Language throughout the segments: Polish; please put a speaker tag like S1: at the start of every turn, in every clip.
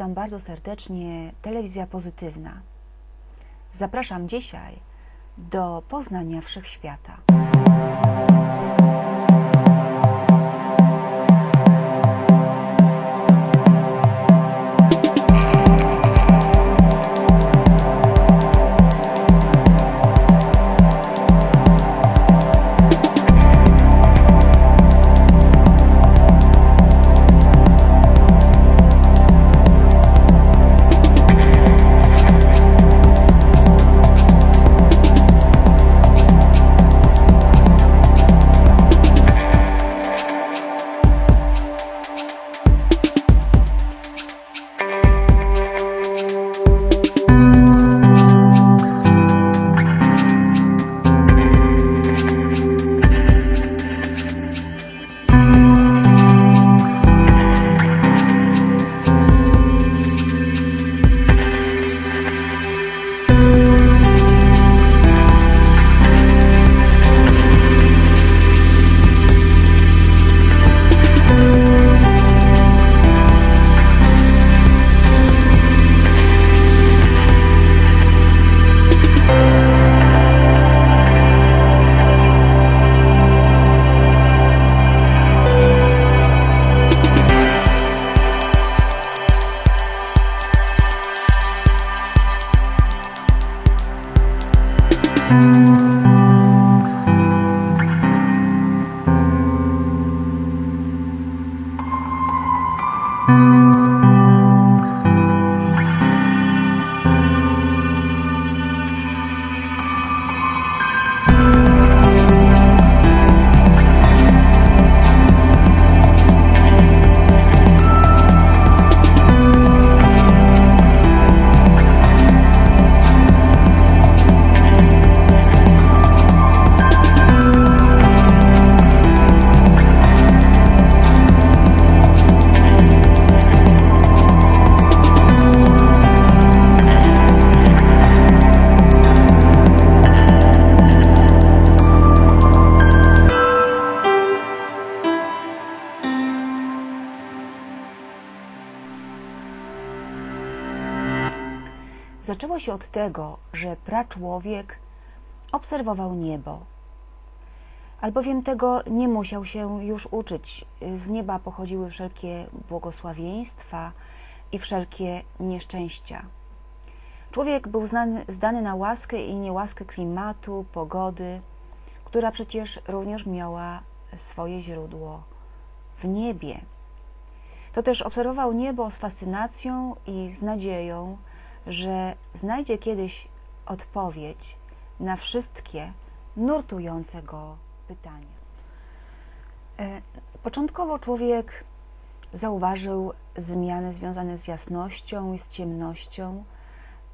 S1: witam bardzo serdecznie. Telewizja Pozytywna. Zapraszam dzisiaj do poznania wszechświata. Się od tego, że praczłowiek obserwował niebo. Albowiem tego nie musiał się już uczyć. Z nieba pochodziły wszelkie błogosławieństwa i wszelkie nieszczęścia. Człowiek był znany, zdany na łaskę i niełaskę klimatu, pogody, która przecież również miała swoje źródło w niebie. To też obserwował niebo z fascynacją i z nadzieją, że znajdzie kiedyś odpowiedź na wszystkie nurtujące go pytania. E, Początkowo człowiek zauważył zmiany związane z jasnością i z ciemnością.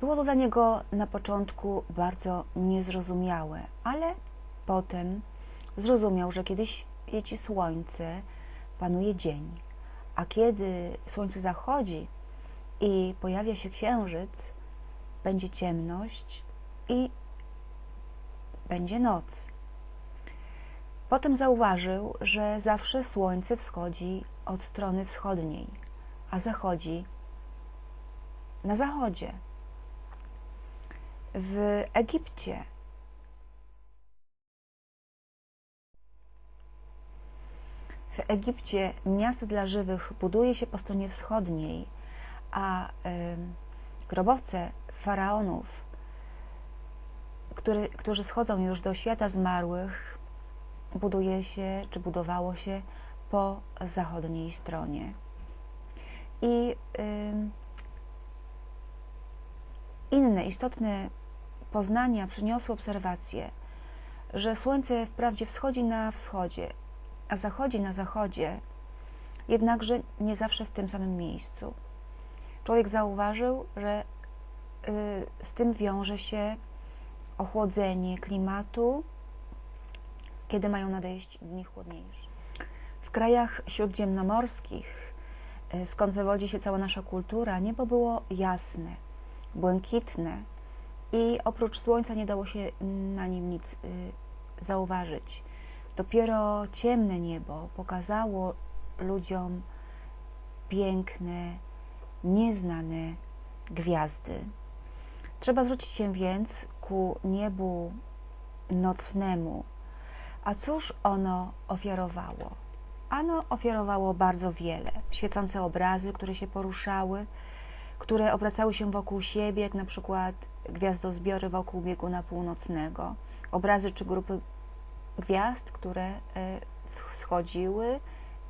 S1: Było to dla niego na początku bardzo niezrozumiałe, ale potem zrozumiał, że kiedy świeci słońce, panuje dzień, a kiedy słońce zachodzi, i pojawia się księżyc, będzie ciemność i będzie noc. Potem zauważył, że zawsze słońce wschodzi od strony wschodniej, a zachodzi na zachodzie. W Egipcie w Egipcie miasto dla żywych buduje się po stronie wschodniej, a grobowce faraonów, który, którzy schodzą już do świata zmarłych, buduje się, czy budowało się po zachodniej stronie. I inne istotne poznania przyniosły obserwację, że Słońce wprawdzie wschodzi na wschodzie, a zachodzi na zachodzie, jednakże nie zawsze w tym samym miejscu człowiek zauważył, że y, z tym wiąże się ochłodzenie klimatu, kiedy mają nadejść dni chłodniejsze. W krajach śródziemnomorskich, y, skąd wywodzi się cała nasza kultura, niebo było jasne, błękitne i oprócz słońca nie dało się na nim nic y, zauważyć. Dopiero ciemne niebo pokazało ludziom piękne, nieznane gwiazdy. Trzeba zwrócić się więc ku niebu nocnemu. A cóż ono ofiarowało? Ano ofiarowało bardzo wiele. Świecące obrazy, które się poruszały, które obracały się wokół siebie, jak na przykład gwiazdozbiory wokół bieguna północnego. Obrazy czy grupy gwiazd, które e, wschodziły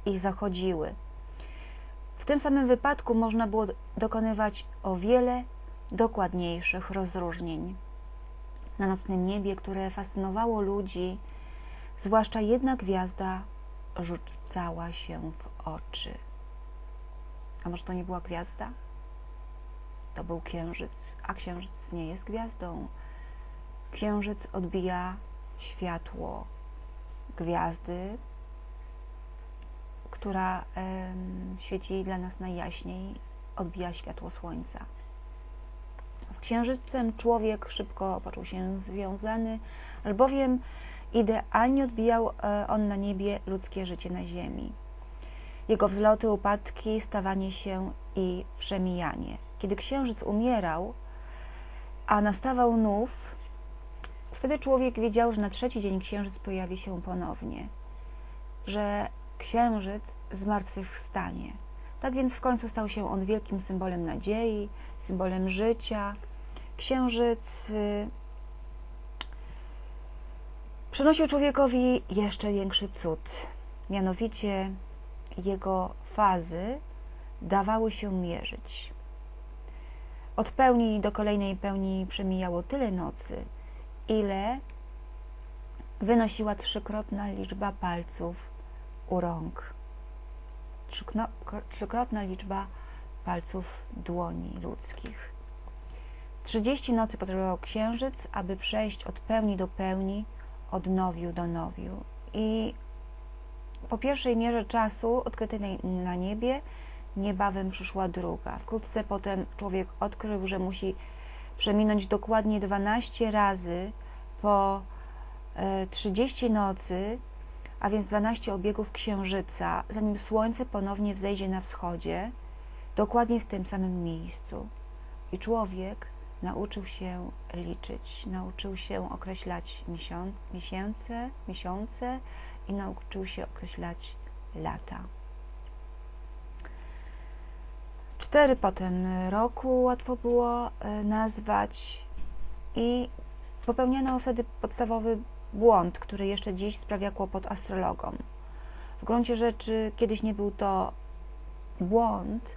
S1: i zachodziły. W tym samym wypadku można było dokonywać o wiele dokładniejszych rozróżnień. Na nocnym niebie, które fascynowało ludzi, zwłaszcza jedna gwiazda rzucała się w oczy. A może to nie była gwiazda? To był księżyc, a księżyc nie jest gwiazdą. Księżyc odbija światło gwiazdy, która świeci dla nas najjaśniej, odbija światło słońca. Z księżycem człowiek szybko poczuł się związany, albowiem idealnie odbijał e, on na niebie ludzkie życie na ziemi. Jego wzloty, upadki, stawanie się i przemijanie. Kiedy księżyc umierał, a nastawał nów, wtedy człowiek wiedział, że na trzeci dzień księżyc pojawi się ponownie, że księżyc zmartwychwstanie. Tak więc w końcu stał się on wielkim symbolem nadziei, symbolem życia. Księżyc y, przynosił człowiekowi jeszcze większy cud, mianowicie jego fazy dawały się mierzyć. Od pełni do kolejnej pełni przemijało tyle nocy, ile wynosiła trzykrotna liczba palców u rąk. Trzykrotna liczba palców dłoni ludzkich. Trzydzieści nocy potrzebował księżyc, aby przejść od pełni do pełni, od nowiu do nowiu. I po pierwszej mierze czasu odkrytej na niebie niebawem przyszła druga. Wkrótce potem człowiek odkrył, że musi przeminąć dokładnie 12 razy po 30 e, nocy, a więc 12 obiegów księżyca, zanim słońce ponownie wzejdzie na wschodzie, dokładnie w tym samym miejscu. I człowiek nauczył się liczyć, nauczył się określać miesiące, miesiące i nauczył się określać lata. Cztery potem roku łatwo było e, nazwać i popełniano wtedy podstawowy błąd, który jeszcze dziś sprawia kłopot astrologom. W gruncie rzeczy kiedyś nie był to błąd,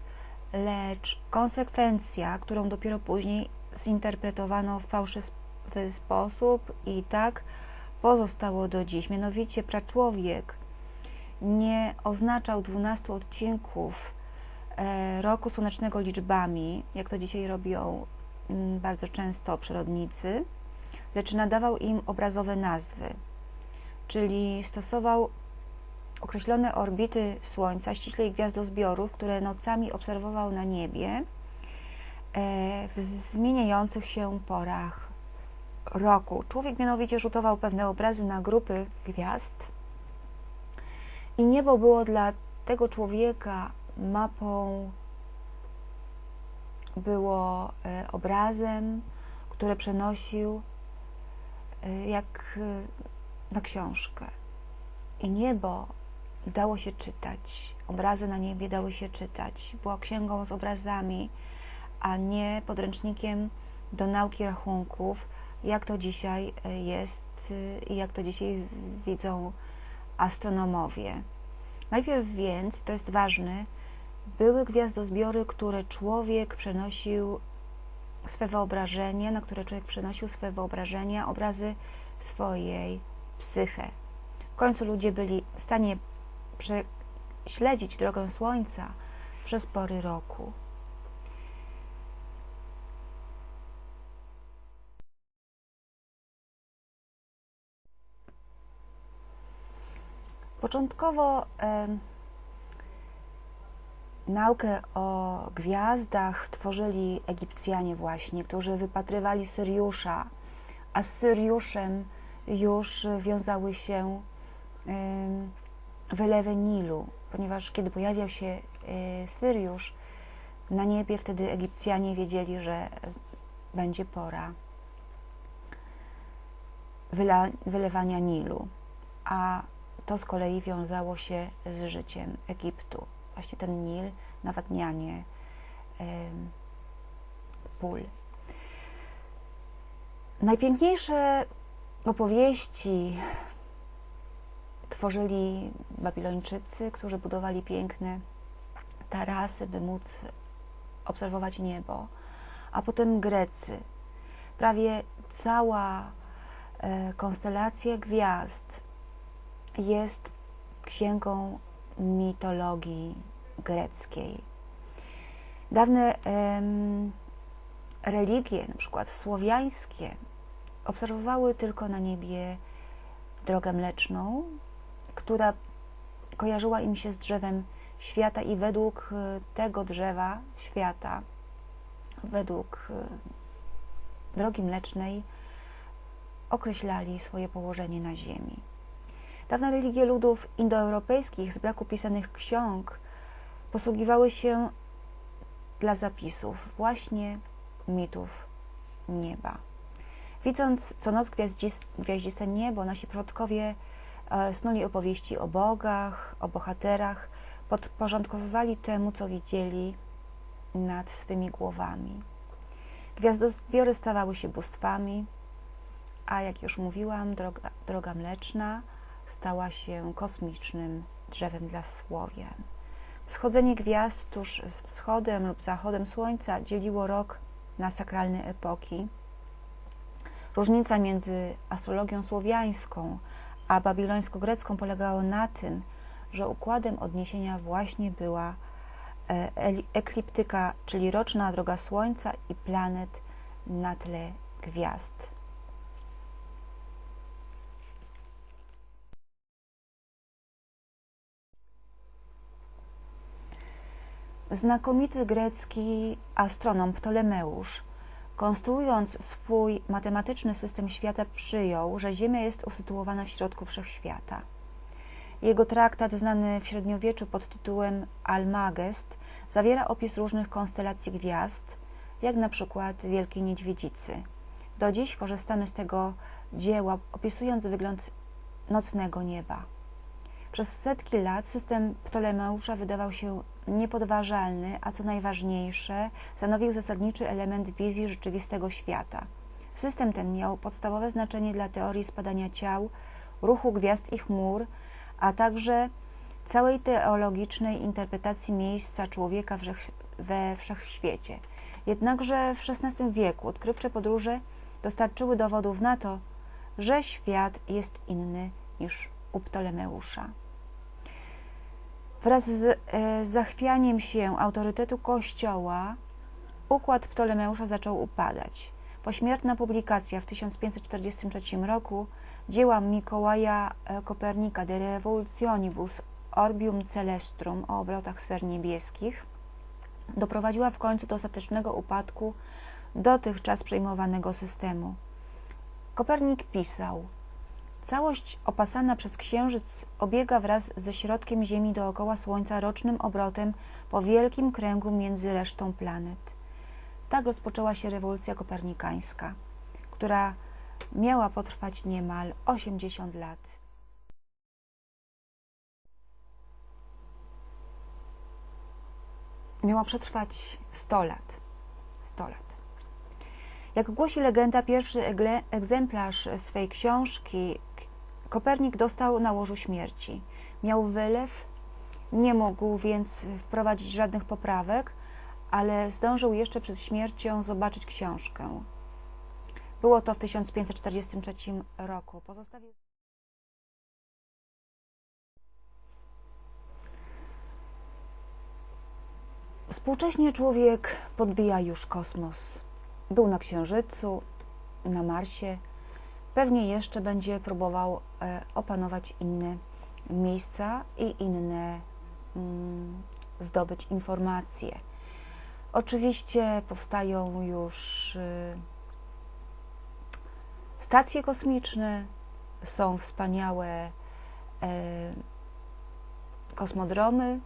S1: lecz konsekwencja, którą dopiero później zinterpretowano w fałszywy sposób i tak pozostało do dziś. Mianowicie praczłowiek nie oznaczał 12 odcinków e, roku słonecznego liczbami, jak to dzisiaj robią mm, bardzo często przyrodnicy, lecz nadawał im obrazowe nazwy, czyli stosował określone orbity Słońca, ściślej gwiazdozbiorów, które nocami obserwował na niebie e, w zmieniających się porach roku. Człowiek mianowicie rzutował pewne obrazy na grupy gwiazd i niebo było dla tego człowieka mapą, było e, obrazem, które przenosił jak na książkę. I niebo dało się czytać, obrazy na niebie dały się czytać. Była księgą z obrazami, a nie podręcznikiem do nauki rachunków, jak to dzisiaj e, jest e, i jak to dzisiaj widzą astronomowie. Najpierw więc, to jest ważne, były gwiazdozbiory, które człowiek przenosił swe wyobrażenie, na które człowiek przenosił swe wyobrażenia, obrazy swojej psyche. W końcu ludzie byli w stanie śledzić drogę Słońca przez pory roku. Początkowo e, naukę o gwiazdach tworzyli Egipcjanie właśnie, którzy wypatrywali Syriusza, a z Syriuszem już wiązały się wylewy Nilu, ponieważ kiedy pojawiał się e, Syriusz, na niebie. Wtedy Egipcjanie wiedzieli, że będzie pora wylewania Nilu, a to z kolei wiązało się z życiem Egiptu. Właśnie ten Nil, nawadnianie pól. Najpiękniejsze opowieści tworzyli Babilończycy, którzy budowali piękne tarasy, by móc obserwować niebo, a potem Grecy. Prawie cała e, konstelacja gwiazd jest księgą mitologii greckiej. Dawne em, religie, na przykład słowiańskie, obserwowały tylko na niebie drogę mleczną, która kojarzyła im się z drzewem świata i według e, tego drzewa świata, według e, drogi mlecznej, określali swoje położenie na ziemi. Dawne religie ludów indoeuropejskich z braku pisanych ksiąg posługiwały się dla zapisów właśnie mitów nieba. Widząc co noc gwiaździste niebo, nasi przodkowie e, snuli opowieści o bogach, o bohaterach, podporządkowywali temu, co widzieli nad swymi głowami. Gwiazdozbiory stawały się bóstwami, a jak już mówiłam, droga, droga mleczna stała się kosmicznym drzewem dla Słowian. Wschodzenie gwiazd tuż z wschodem lub zachodem słońca dzieliło rok na sakralne epoki. Różnica między astrologią słowiańską a babilońsko-grecką polegała na tym, że układem odniesienia właśnie była e, ekliptyka, czyli roczna droga Słońca i planet na tle gwiazd. Znakomity grecki astronom Ptolemeusz, konstruując swój matematyczny system świata, przyjął, że Ziemia jest usytuowana w środku wszechświata. Jego traktat, znany w średniowieczu pod tytułem Almagest, zawiera opis różnych konstelacji gwiazd, jak na przykład Wielkiej Niedźwiedzicy. Do dziś korzystamy z tego dzieła, opisując wygląd nocnego nieba. Przez setki lat system Ptolemeusza wydawał się niepodważalny, a co najważniejsze, stanowił zasadniczy element wizji rzeczywistego świata. System ten miał podstawowe znaczenie dla teorii spadania ciał, ruchu gwiazd i chmur, a także całej teologicznej interpretacji miejsca człowieka we wszechświecie. Jednakże w XVI wieku odkrywcze podróże dostarczyły dowodów na to, że świat jest inny niż u Ptolemeusza. Wraz z e, zachwianiem się autorytetu Kościoła układ Ptolemeusza zaczął upadać. Pośmiertna publikacja w 1543 roku dzieła Mikołaja e, Kopernika De Revolutionibus Orbium Celestrum o obrotach sfer niebieskich doprowadziła w końcu do ostatecznego upadku dotychczas przejmowanego systemu. Kopernik pisał: Całość opasana przez Księżyc obiega wraz ze środkiem Ziemi dookoła Słońca rocznym obrotem po wielkim kręgu między resztą planet. Tak rozpoczęła się rewolucja kopernikańska, która miała potrwać niemal 80 lat. Miała przetrwać 100 lat. 100 lat. Jak głosi legenda, pierwszy egzemplarz swej książki Kopernik dostał na łożu śmierci. Miał wylew, nie mógł więc wprowadzić żadnych poprawek, ale zdążył jeszcze przed śmiercią zobaczyć książkę. Było to w 1543 roku. Pozostawił Współcześnie człowiek podbija już kosmos. Był na Księżycu, na Marsie, pewnie jeszcze będzie próbował e, opanować inne miejsca i inne mm, zdobyć informacje. Oczywiście powstają już y, stacje kosmiczne, są wspaniałe e, kosmodromy,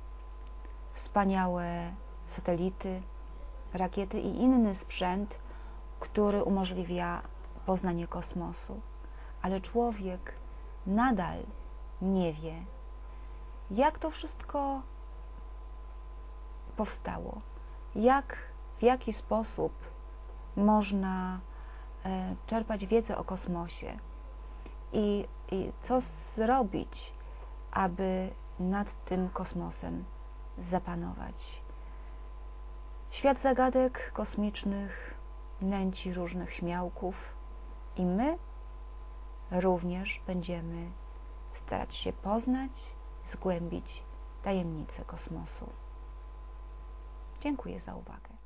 S1: wspaniałe satelity rakiety i inny sprzęt, który umożliwia poznanie kosmosu. Ale człowiek nadal nie wie, jak to wszystko powstało, jak, w jaki sposób można e, czerpać wiedzę o kosmosie i, i co zrobić, aby nad tym kosmosem zapanować. Świat zagadek kosmicznych nęci różnych śmiałków i my również będziemy starać się poznać, zgłębić tajemnice kosmosu. Dziękuję za uwagę.